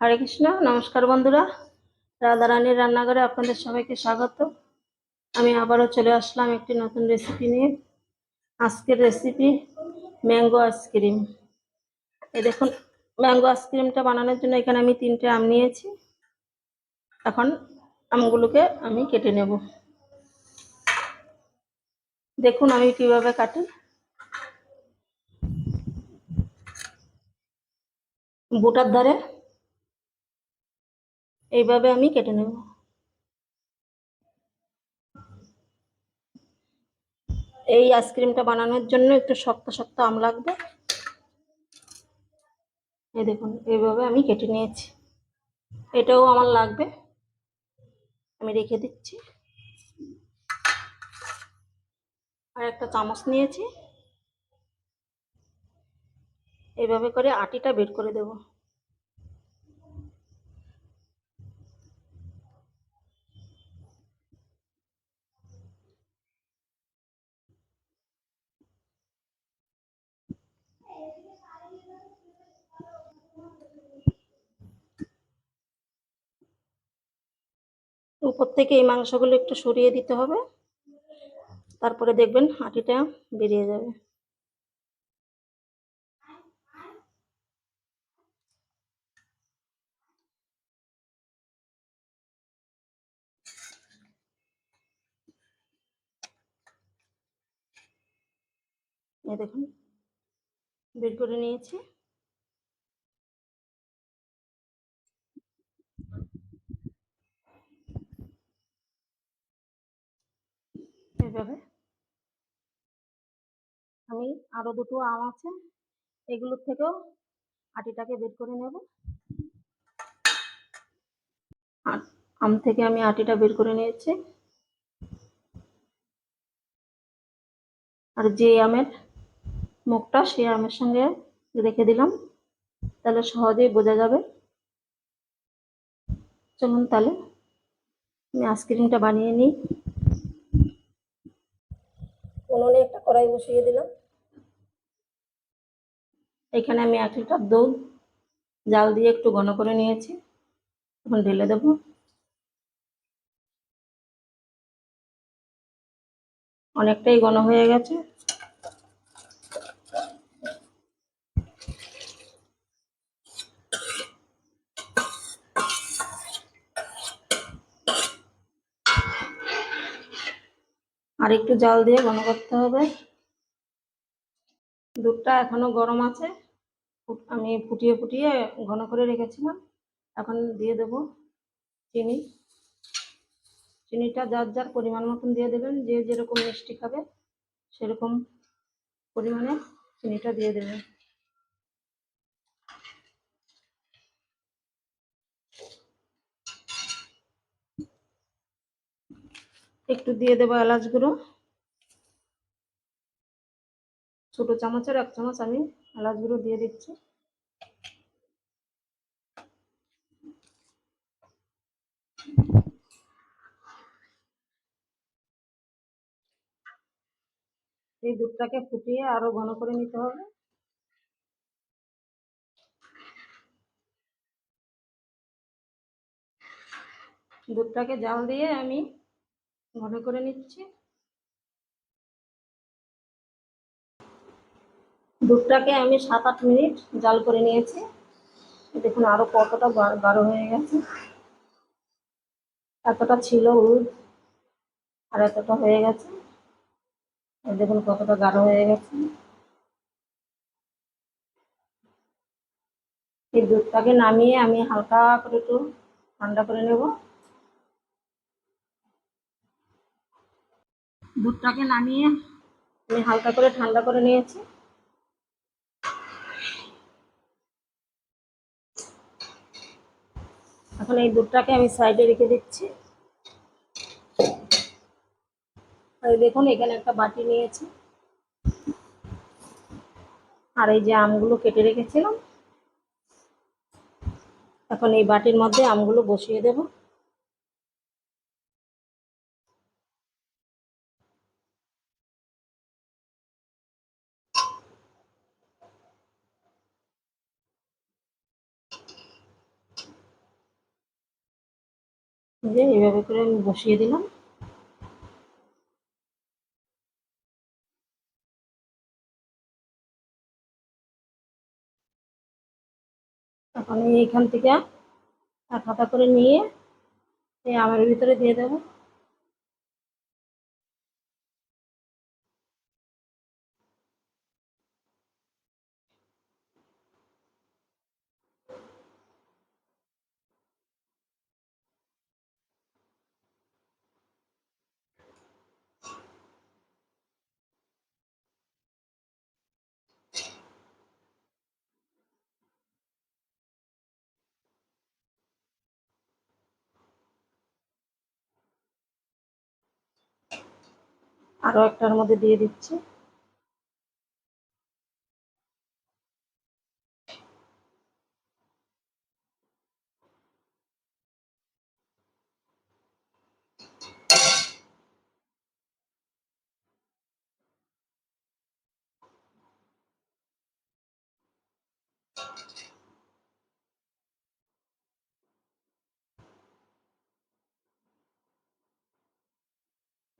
হরে কৃষ্ণ, নমস্কার বন্ধুরা। রাধারানীর রান্নাঘরে আপনাদের সবাইকে স্বাগত। আমি আবারও চলে আসলাম একটি নতুন রেসিপি নিয়ে। আজকের রেসিপি ম্যাঙ্গো আইসক্রিম এই দেখুন ম্যাঙ্গো আইসক্রিমটা বানানোর জন্য এখানে আমি তিনটে আম নিয়েছি। এখন আমগুলোকে আমি কেটে নেব। দেখুন আমি কীভাবে কাটি। বুটার ধারে এইভাবে আমি কেটে নেব। এই আইসক্রিমটা বানানোর জন্য একটু শক্ত শক্ত আম লাগবে। এই দেখুন, এইভাবে আমি কেটে নিয়েছি। এটাও আমার লাগবে। আমি রেখে দিচ্ছি। আর একটা চামচ নিয়েছি। এইভাবে করে আটিটা বের করে দেবো। উপর থেকে এই মাংসগুলো একটু সরিয়ে দিতে হবে। তারপরে দেখবেন হাঁটিটা বেরিয়ে যাবে। দেখুন, বের করে নিয়েছি। এইভাবে আমি আরও দুটো আম আছে, এগুলোর থেকেও আটিটাকে বের করে নেব। আম থেকে আমি আটিটা বের করে নিয়েছি। আর যে আমের মুখটা, সে আমের সঙ্গে রেখে দিলাম, তাহলে সহজেই বোঝা যাবে। চলুন তাহলে, আমি আইসক্রিমটা বানিয়ে নিই। উনুনে একটা কড়াই বসিয়ে দিলাম। এখানে আমি এক লিটার দুধ, জাল দিয়ে একটু ঘন করে নিয়েছি। এখন ঢেলে দেব। অনেকটাই ঘন হয়ে গেছে। আর একটু জাল দিয়ে ঘন করতে হবে। দুধটা এখনও গরম আছে। আমি ফুটিয়ে ফুটিয়ে ঘন করে রেখেছিলাম। এখন দিয়ে দেব চিনি। চিনিটা যার যার পরিমাণ মতন দিয়ে দেবেন। যে যেরকম মিষ্টি খাবে সেরকম পরিমাণে চিনিটা দিয়ে দেবেন। একটু দিয়ে দেবো এলাচ গুঁড়ো। ছোটো চামচের এক চামচ আমি এলাচ গুঁড়ো দিয়ে দিচ্ছি। এই দুধটাকে ফুটিয়ে আরও ঘন করে নিতে হবে। দুধটাকে জাল দিয়ে আমি ঘন করে নিচ্ছি। দুধটাকে আমি সাত আট মিনিট জাল করে নিয়েছি। দেখুন আরও কতটা গাঢ় হয়ে গেছে। এতটা ছিল দুধ আর এতটা হয়ে গেছে। দেখুন কতটা গাঢ় হয়ে গেছে। এই দুধটাকে নামিয়ে আমি হালকা করে একটু ঠান্ডা করে নেব। দুধটাকে নামিয়ে আমি হালকা করে ঠান্ডা করে নিয়েছি। এখন এই দুধটাকে আমি সাইডে রেখে দিচ্ছি। দেখুন, এখানে একটা বাটি নিয়েছি। আর এই যে আমগুলো কেটে রেখেছিলাম। এখন এই বাটির মধ্যে আমগুলো বসিয়ে দেব। যে এইভাবে করে আমি বসিয়ে দিলাম। এখন এইখান থেকে এক হাতা করে নিয়ে এই আমের ভিতরে দিয়ে দেবো। আরও একটার মধ্যে দিয়ে দিচ্ছি।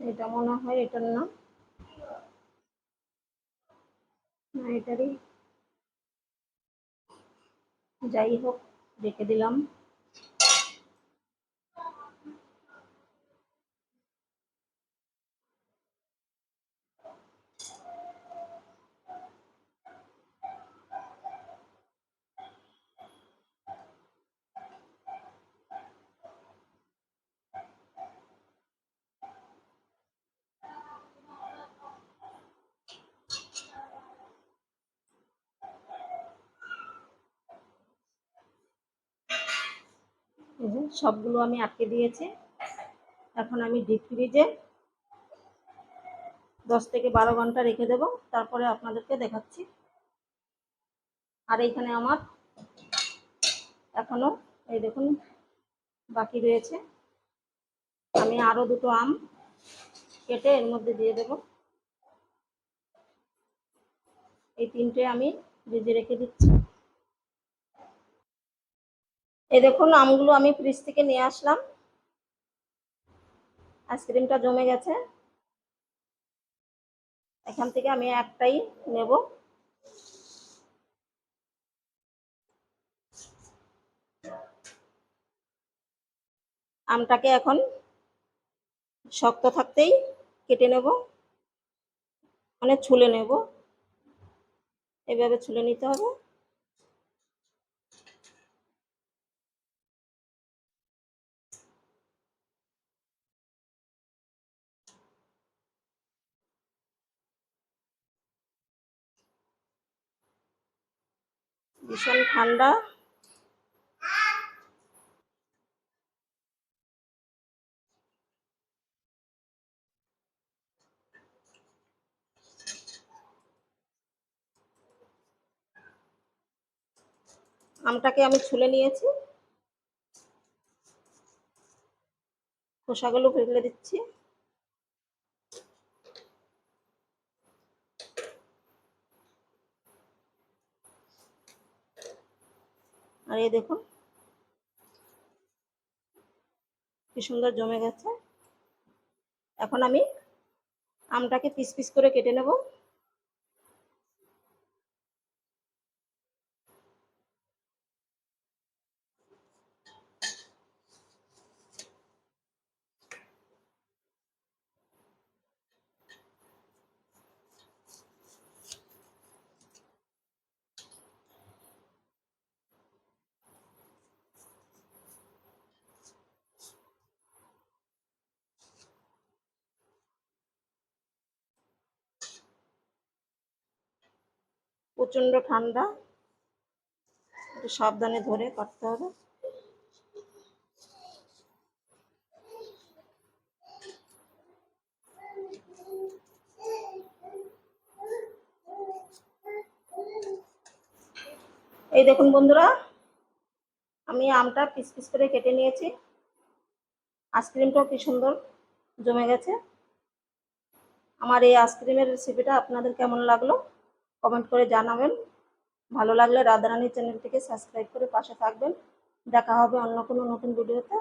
এটা মনে হয় এটার নাম। না এটারই। যাই হোক রেখে দিলাম। সবগুলো আমি আটকে দিয়েছি। এখন আমি ডিপ ফ্রিজে দশ থেকে বারো ঘণ্টা রেখে দেব। তারপরে আপনাদেরকে দেখাচ্ছি। আর এইখানে আমার এখনও, এই দেখুন, বাকি রয়েছে। আমি আরও দুটো আম কেটে এর মধ্যে দিয়ে দেব। এই তিনটে আমি ভেজে রেখে দিচ্ছি। এই দেখুন, আমগুলো আমি ফ্রিজ থেকে নিয়ে আসলাম। আইসক্রিমটা জমে গেছে। এখান থেকে আমি একটাই নেব। আমটাকে এখন শক্ত থাকতেই কেটে নেব। মানে ছুলে নেব। এভাবে ছুলে নিতে হবে। ভীষণ ঠান্ডা। আমটাকে আমি ছুলে নিয়েছি। খোসাগুলো ফেলে দিচ্ছি। আর এই দেখুন, কি সুন্দর জমে গেছে। এখন আমি আমটাকে পিস পিস করে কেটে নেব। প্রচণ্ড ঠান্ডা। একটু সাবধানে ধরে কাটতে হবে। এই দেখুন বন্ধুরা, আমি আমটা পিস পিস করে কেটে নিয়েছি। আইসক্রিমটাও কি সুন্দর জমে গেছে। আমার এই আইসক্রিমের রেসিপিটা আপনাদের কেমন লাগল? কমেন্ট করে জানাবেন। ভালো লাগলে রাধারানী চ্যানেলটিকে সাবস্ক্রাইব করে পাশে থাকবেন। দেখা হবে অন্য কোনো নতুন ভিডিওতে।